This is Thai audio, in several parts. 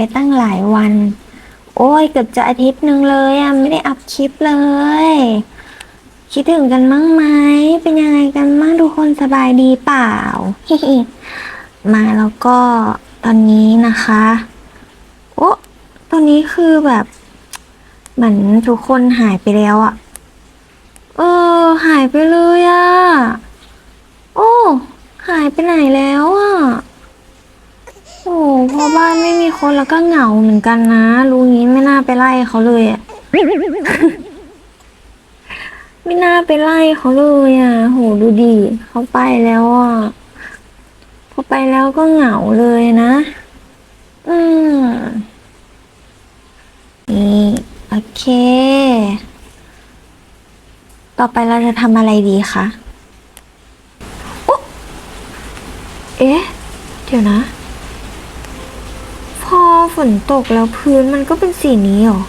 ไปตั้งหลายวัน โอ้ยเกือบจะอาทิตย์หนึ่งเลยอะไม่ได้อัพคลิปเลย คิดถึงกันมั้งไหมเป็นยังไงกันบ้างทุกคนสบายดีเปล่า มาแล้วก็ตอนนี้นะคะ โอ้ตอนนี้คือแบบ เหมือนทุกคนหายไปแล้วอะเออ หายไปเลยอะโอ้ หายไปไหนแล้วอะ บ้านไม่มีคนแล้วก็เหงาเหมือนกันนะรู้งี้ไม่น่าไปไล่เขาเลยอะไม่น่าไปไล่เขาเลยอะ โหดูดิเขาไปแล้วอะพอไปแล้วก็เหงาเลยนะ อืมนี่โอเค ต่อไปเราจะทำอะไรดีคะโอ๊เอ๊ะ เดี๋ยวนะ นตกแล้วพื้นมันก็เป็นสีนี้หรอ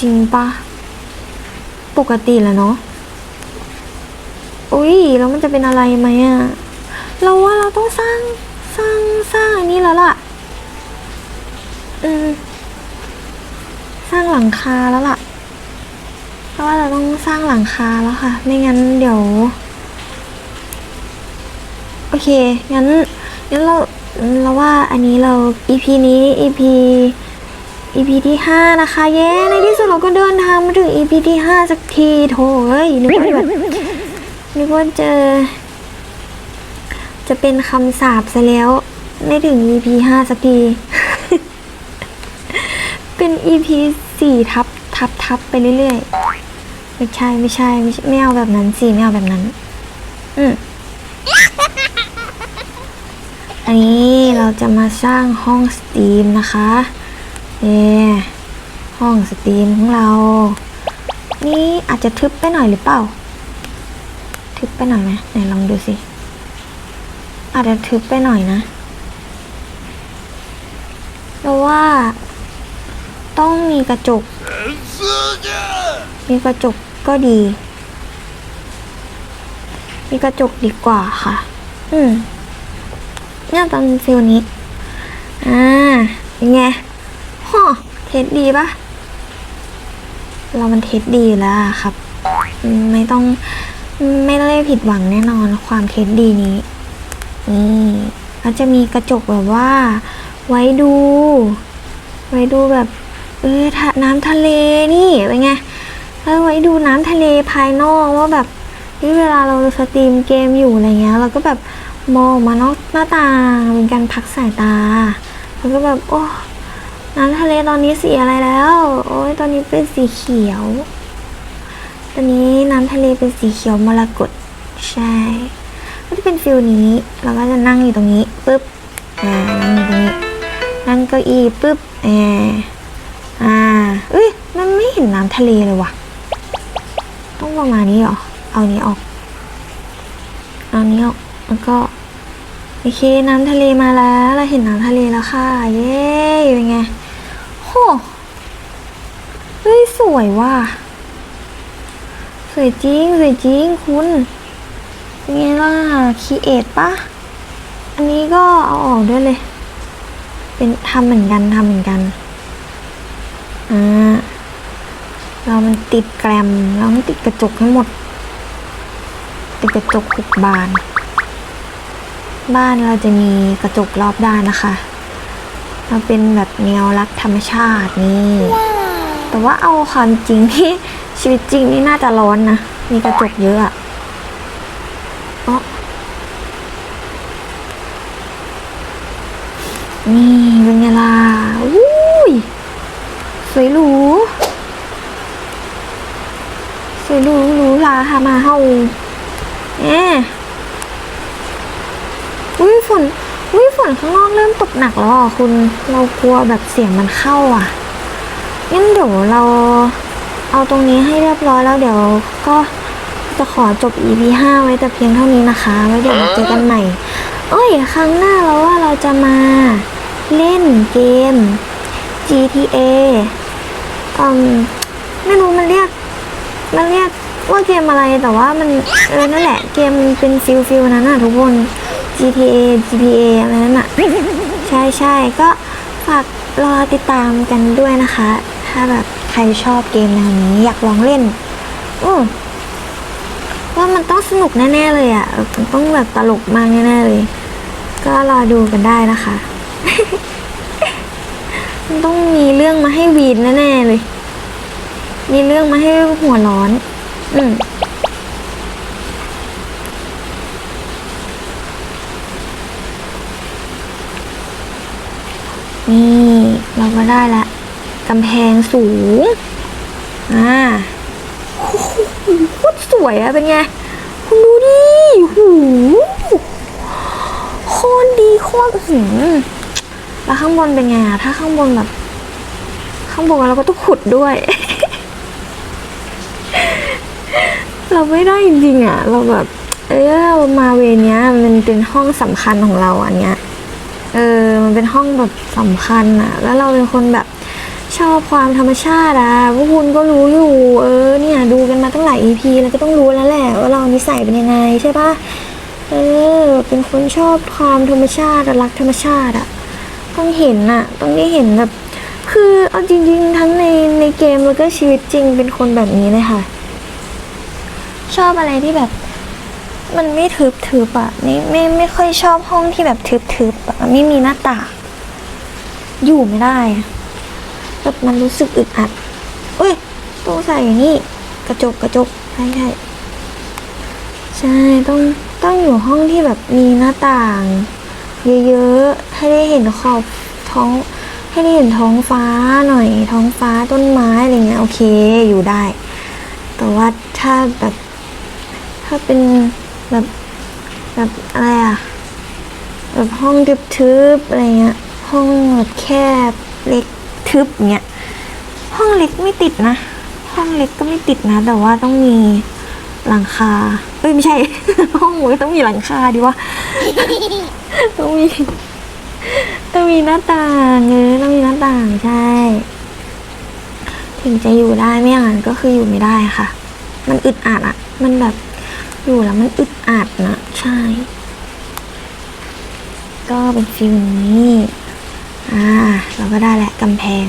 จริงปะปกติแหละเนาะอุ้ยแล้วมันจะเป็นอะไรไหมอะเราว่าเราต้องสร้างสร้างสร้างอันนี้แล้วล่ะ อืม สร้างหลังคาแล้วล่ะ เพราะว่าเราต้องสร้างหลังคาแล้วค่ะ ไม่งั้นเดี๋ยว โอเค งั้นงั้นเรา เราว่าอันนี้เรา EP นี้ EP EP ที่ 5 นะคะ เย้ ในที่สุดเราก็เดินทางมาถึง EP ที่ 5 สักทีโถเอ้ยนึกว่าแบบนึกว่าเจอ จะเป็นคำสาปซะแล้ว ไม่ถึง EP 5 สักที เป็น EP 4 ทับทับทับไปเรื่อยๆ ไม่ใช่ไม่ใช่ไม่ใช่ไม่เอาแบบนั้นสิ ไม่เอาแบบนั้น อืม นนี้เราจะมาสร้างห้องสตรีมนะคะเย่ห้องสตรีมของเรา นี่อาจจะทึบไปหน่อยหรือเปล่า ทึบไปหน่อยไหมไหนลองดูสิ อาจจะทึบไปหน่อยนะเพราะว่า ต้องมีกระจก มีกระจกก็ดี มีกระจกดีกว่าค่ะ อืม เนี่ยตอนฟิลนี้ อ่าเป็นไงฮ่อเทสดีปะเรามันเทสดีแล้วครับ ไม่ต้องไม่ได้ผิดหวังแน่นอนความเทสดีนี้ นี่ก็จะมีกระจกแบบว่า ไว้ดู ไว้ดูแบบ เออทะน้ำทะเลนี่เป็นไงแล้วไว้ดูน้ำทะเลภายนอกว่าแบบ ที่เวลาเราสตรีมเกมอยู่อะไรเงี้ย เราก็แบบมองมานอกหน้าต่างเป็นการพักสายตา แล้วก็แบบโอ้น้ำทะเลตอนนี้สีอะไรแล้ว โอ้ยตอนนี้เป็นสีเขียว ตอนนี้น้ำทะเลเป็นสีเขียวมรกตใช่ ก็จะเป็นฟิลนี้เราก็จะนั่งอยู่ตรงนี้ปุ๊บอ่านั่งอยู่ตรงนี้ นั่งเก้าอี้ปุ๊บแอร์อ่าเอ้ยมันไม่เห็นน้ำทะเลเลยว่ะ ต้องประมาณนี้เหรอ เอานี้ออก เอานี้ออก แล้วก็ โอเค น้ำทะเลมาแล้ว เราเห็นน้ำทะเลแล้วค่ะ เย้เป็นไงโหเฮ้ย สวยว่ะ สวยจริง สวยจริง คุณเป็นไงล่ะคีเอทปะอันนี้ก็เอาออกด้วยเลย เป็นทำเหมือนกันทำเหมือนกัน อ่าเรามันติดแกรม เราต้องติดกระจกให้หมด ติดกระจกหกบาน บ้านเราจะมีกระจกรอบด้านนะคะเราเป็นแบบแนวรักธรรมชาตินี่ แต่ว่าเอาความจริงที่ชีวิตจริงนี่น่าจะร้อนนะ มีกระจกเยอะอะเอ๋อนี่เป็นไงล่ะอุ้ย สวยหรู สวยหรูหรูหราค่ะมาเฮา แหมอุ้ยฝนอุ้ยฝนข้างนอกเริ่มตกหนักแล้วอะคุณ เรากลัวแบบเสียงมันเข้าอะงั้นเดี๋ยวเรา เอาตรงนี้ให้เรียบร้อยแล้วเดี๋ยวก็จะขอจบ EP 5ไว้แต่เพียงเท่านี้นะคะ ไว้เดี๋ยวมาเจอกันใหม่ เอ้ย ครั้งหน้าเราว่าเราจะมาเล่นเกม GTA อืมไม่รู้มันเรียก มันเรียก ว่าเกมอะไรแต่ว่ามันเออนั่นแหละเกมเป็นฟิลฟิลนั้นอะทุกคน GTA GTA อะไรนั่นอะใช่ใช่ก็ฝากรอติดตามกันด้วยนะคะ ถ้าแบบใครชอบเกมแนวนี้อยากลองเล่นอืมว่ามันต้องสนุกแน่ ๆ เลยอะ่ะต้องแบบตลกมากแน่ๆเลย ก็รอดูกันได้นะคะ มันต้องมีเรื่องมาให้วีนแน่ๆเลย มีเรื่องมาให้หัวร้อน อืมนี่เราก็ได้ละกำแพงสูง อ่าโอ้โหโคตรสวยอะเป็นไง คุณดูดิหูโคตรดีโคตรหืมแล้วข้างบนเป็นไงอะถ้าข้างบนแบบ ข้างบนเราก็ต้องขุดด้วย เราไม่ได้จริงๆอะเราแบบ เออเรามาเวเนี้ย มันเป็นห้องสำคัญของเราอันเนี้ย เออ มันเป็นห้องแบบสำคัญอะแล้วเราเป็นคนแบบชอบความธรรมชาติอะพวกคุณก็รู้อยู่ เออ เนี่ย ดูกันมาตั้งหลาย EP แล้วก็ต้องรู้แล้วแหละว่าเรานิสัยเป็นยังไงใช่ปะเออ เป็นคนชอบความธรรมชาติรักธรรมชาติอะต้องเห็นอะต้องได้เห็นแบบ คือเอาจริง ๆ ทั้งในในเกมแล้วก็ชีวิตจริงเป็นคนแบบนี้เลยค่ะ ชอบอะไรที่แบบ มันไม่ทึบทึบๆอะไม่ไม่ไม่ค่อยชอบห้องที่แบบทึบทึบๆอะไม่มีหน้าต่างอยู่ไม่ได้อะแบบมันรู้สึกอึดอัดเอ้ยต้องใส่อย่างนี้กระจกกระจกใช่ใช่ใช่ต้องต้องอยู่ห้องที่แบบมีหน้าต่าง เยอะๆให้ได้เห็นขอบท้อง ให้ได้เห็นท้องฟ้าหน่อย ท้องฟ้าต้นไม้อะไรเงี้ยโอเคอยู่ได้ แต่ว่าถ้าแบบ ถ้าเป็นแบบแบบอะไรอะแบบห้องทึบๆอะไรเงี้ย ห้องแบบแคบเล็กทึบเงี้ย ห้องเล็กไม่ติดนะ ห้องเล็กก็ไม่ติดนะ แต่ว่าต้องมีหลังคา เอ้ยไม่ใช่ ห้องมันต้องมีหลังคาดีวะ ต้องมี ต้องมีหน้าต่างเออต้องมีหน้าต่างใช่ ถึงจะอยู่ได้ไม่อย่างนั้นก็คืออยู่ไม่ได้ค่ะ มันอึดอัดอะมันแบบ อยู่แล้วมันอึดอัดนะ ใช่ ก็เป็นฟิลนี้ อ่า เราก็ได้แหละกำแพง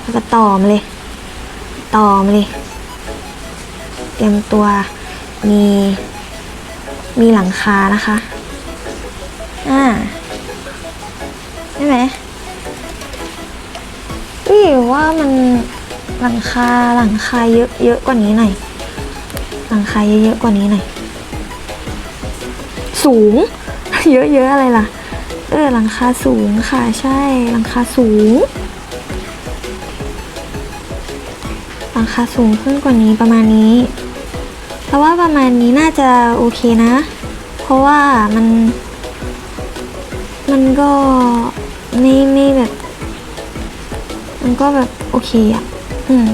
แล้วก็ต่อมาเลย ต่อมาเลย เตรียมตัวมีมีหลังคานะคะ อ่าได้ไหมอุ้ยว่ามันหลังคาหลังคาเยอะเยอะกว่านี้หน่อย หลังคาเยอะๆกว่านี้หน่อยสูง เยอะๆอะไรล่ะ เออหลังคาสูงค่ะใช่หลังคาสูงหลังคาสูงขึ้นกว่านี้ประมาณนี้เพราะว่าประมาณนี้น่าจะโอเคนะ เพราะว่ามัน มันก็ไม่ไม่แบบ มันก็แบบโอเคอะ อืม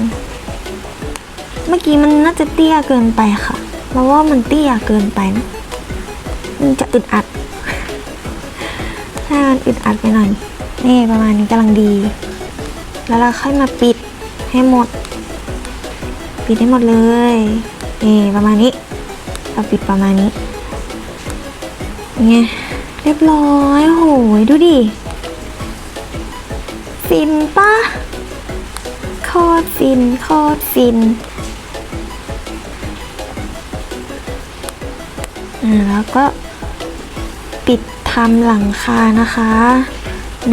เมื่อกี้มันน่าจะเตี้ยเกินไปค่ะเราว่ามันเตี้ยเกินไปนะมันจะอึดอัด ถ้ามันอึดอัดไปหน่อย นี่ประมาณนี้กำลังดี แล้วเราค่อยมาปิดให้หมด ปิดให้หมดเลย นี่ประมาณนี้ เราปิดประมาณนี้ไงเรียบร้อยโหยดูดิฟินปะโคตรฟินโคตรฟิน แล้วก็ปิดทำหลังคานะคะ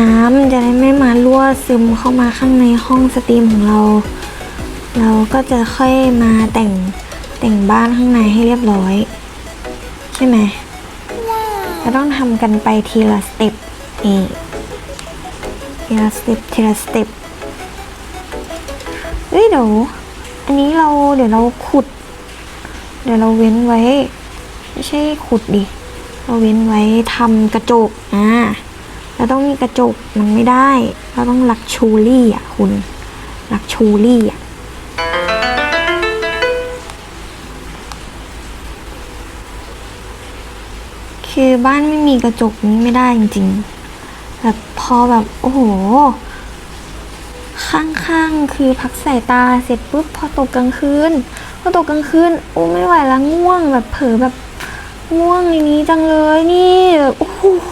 น้ำจะได้ไม่มารั่วซึมเข้ามาข้างในห้องสตรีมของเรา เราก็จะค่อยมาแต่งแต่งบ้านข้างในให้เรียบร้อย ใช่ไหมเราต้องทำกันไปทีละสเต็ปนี่ทีละสเต็ปทีละสเต็ปเฮ้ยเดี๋ยวอันนี้เราเดี๋ยวเราขุด เดี๋ยวเราเว้นไว้ ไม่ใช่ขุดดิเราเว้นไว้ทำกระจกอ่าเราต้องมีกระจกมันไม่ได้ เราต้องลักชูรี่อะคุณลักชูรี่อะคือบ้านไม่มีกระจกนี้ไม่ได้จริงๆแบบพอแบบโอ้โห ข้างๆคือพักสายตาเสร็จปุ๊บพอตกกลางคืนพอตกกลางคืนโอ้ไม่ไหวแล้วง่วงแบบเผลอแบบ ง่วงอย่างนี้จังเลยนี่โอ้โห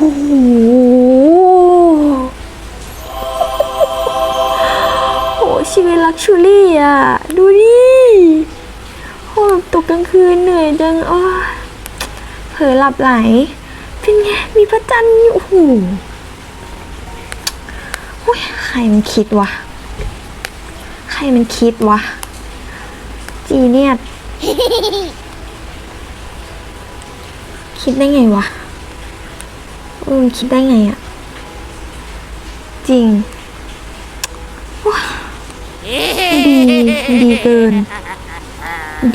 โอ้ชีวิตลักชูรี่อะ ดูดิโอ้ตกกลางคืนเหนื่อยจังอ้ยเผลอหลับไหล เป็นไง มีพระจันทร์อยู่โอ้โหใครมันคิดวะ ใครมันคิดวะ จีเนียส คิดได้ไงวะออมันคิดได้ไงอะจริงว้าดีดีเกิน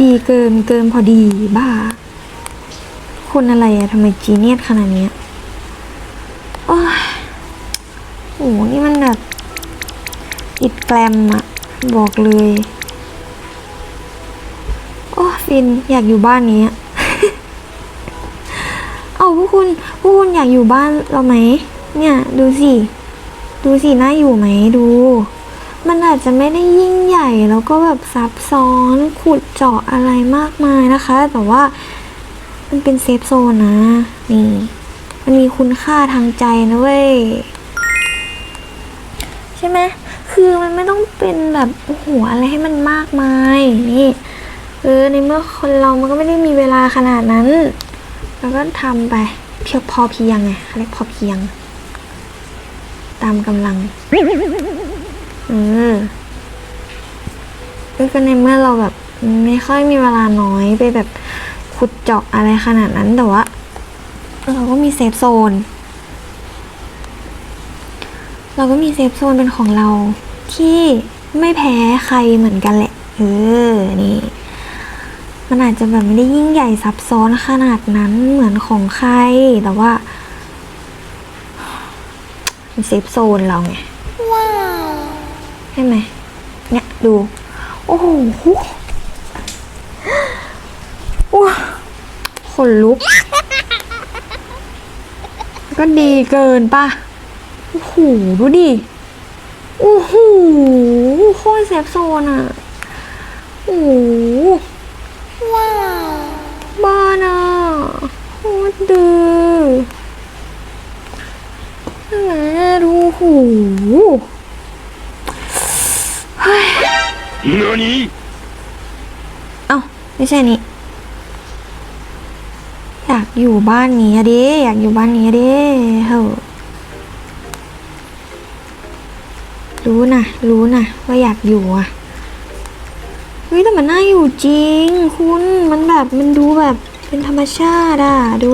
ดีเกินเกินพอดีบ้า คนอะไรอะทำไมจีเนียสขนาดเนี้ยโอ้ยโหนี่มันแบบอิดแกลมอะบอกเลย โอ้ฟินอยากอยู่บ้านนี้อะ คุณพวกคุณอยากอยู่บ้านเราไหม เนี่ยดูสิ ดูสิน่าอยู่ไหมดู มันอาจจะไม่ได้ยิ่งใหญ่แล้วก็แบบซับซ้อนขุดเจาะอะไรมากมายนะคะ แต่ว่ามันเป็นเซฟโซนนะ นี่ มันมีคุณค่าทางใจนะเว้ย ใช่ไหมคือมันไม่ต้องเป็นแบบโอ้โหอะไรให้มันมากมาย นี่เออในเมื่อคนเรามันก็ไม่ได้มีเวลาขนาดนั้น แล้วก็ทำไปเพียงพอเพียงไงเรียกพอเพียง ตามกำลังเออก็ในเมื่อเราแบบไม่ค่อยมีเวลาน้อยไปแบบขุดเจาะอะไรขนาดนั้นแต่ว่าเราก็มีเซฟโซน เราก็มีเซฟโซนเป็นของเราที่ไม่แพ้ใครเหมือนกันแหละ เออ นี่ มันอาจจะแบบไม่ได้ยิ่งใหญ่ซับซ้อนขนาดนั้นเหมือนของใคร แต่ว่ามันเซฟโซนเราไงว้าวใช่ไหมเนี่ยดู โอ้โหว้าขนลุก ก็ดีเกินป่ะ โอ้โห ดูดิ โอ้โห โคตรเซฟโซนอะ โอ้โห ว้าว บ้านอะโคตร ดื้อแหมดูหูเฮ้ย何เอ้าไม่ใช่นี่อยากอยู่บ้านนี้อะดิอยากอยู่บ้านนี้อะดิเฮ้อรู้นะรู้นะว่าอยากอยู่อะเฮ้ยแต่มันน่าอยู่จริง คุณมันแบบมันดูแบบ เป็นธรรมชาติอะ ดู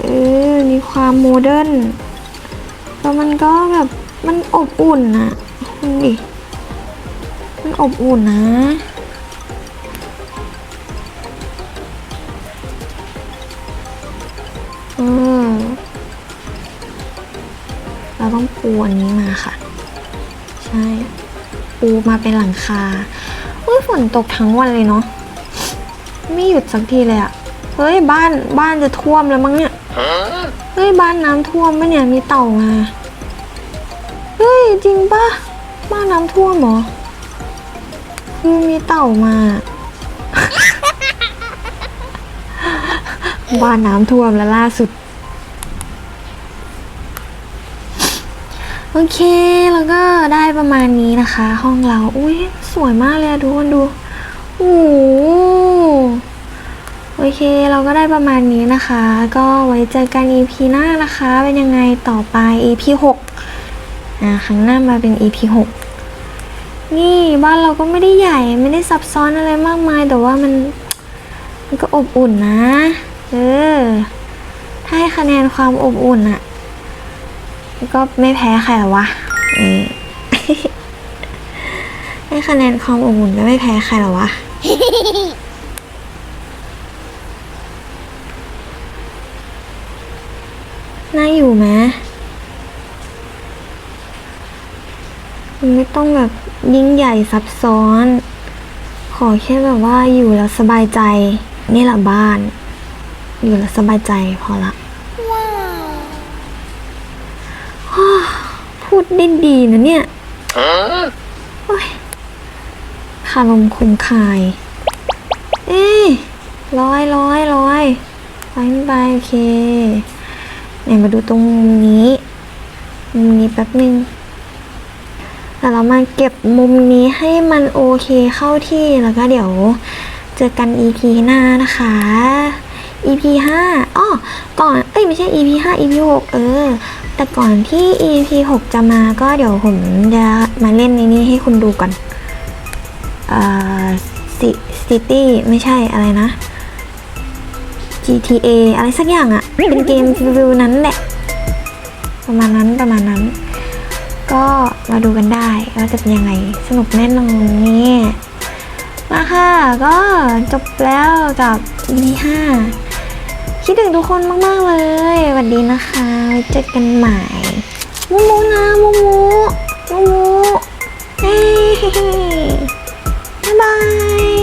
เออ มีความโมเดิร์นแล้วมันก็แบบ มันอบอุ่นอะคุณดิ มันอบอุ่นนะเออเราต้องปูอันนี้มาค่ะ ใช่ ปูมาเป็นหลังคาอุ้ยฝนตกทั้งวันเลยเนาะ ไม่หยุดสักทีเลยอะเฮ้ยบ้านบ้านจะท่วมแล้วมั้งเนี่ย เฮ้ยบ้านน้ำท่วมปะเนี่ยมีเต่ามาเฮ้ยจริงปะบ้านน้ำท่วมเหรอคือมีเต่ามา บ้านน้ำท่วมแล้วล่าสุด โอเคแล้วก็ได้ประมาณนี้นะคะ ห้องเรา อุ้ยสวยมากเลยอะทุกคนดู โอ้โอเคเราก็ได้ประมาณนี้นะคะ ก็ไว้เจอกัน EP หน้านะคะ เป็นยังไงต่อไป EP 6อ่าครั้งหน้ามาเป็น EP 6นี่บ้านเราก็ไม่ได้ใหญ่ไม่ได้ซับซ้อนอะไรมากมาย แต่ว่ามัน มันก็อบอุ่นนะ เออ ถ้าให้คะแนนความอบอุ่นอะก็ไม่แพ้ใครหรอวะเออ ให้คะแนนความอบอุ่นก็ไม่แพ้ใครหรอวะ น่าอยู่ไหมมันไม่ต้องแบบยิ่งใหญ่ซับซ้อน ขอแค่แบบว่าอยู่แล้วสบายใจ นี่แหละบ้าน อยู่แล้วสบายใจพอละพูดได้ดีนะเนี่ยฮะโอ้ย คารมคมคาย เอ๊ร้อยร้อยร้อยไปไปโอเคไหนมาดูตรงมุมนี้มุมนี้แป๊บหนึ่งแต่เรามาเก็บมุมนี้ให้มันโอเคเข้าที่แล้วก็เดี๋ยวเจอกัน EP หน้านะคะ EP 5อ้อก่อน เอ้ยไม่ใช่ EP 5 EP 6เออ แต่ก่อนที่ EP 6จะมาก็เดี๋ยวผมจะมาเล่นในนี้ให้คุณดูก่อน ซิตี้ไม่ใช่อะไรนะ GTA อะไรสักอย่างอะเป็นเกมฟิวนั้นแหละ ประมาณนั้นประมาณนั้น ก็มาดูกันได้ว่าจะเป็นยังไงสนุกแน่นอนเนี่ยมาค่ะ ก็จบแล้วกับ EP 5คิดถึงทุกคนมาก ๆ เลยสวัสดีนะคะไว้เจอกันใหม่มูมูนะมูมูมูมูเฮ้ายบาย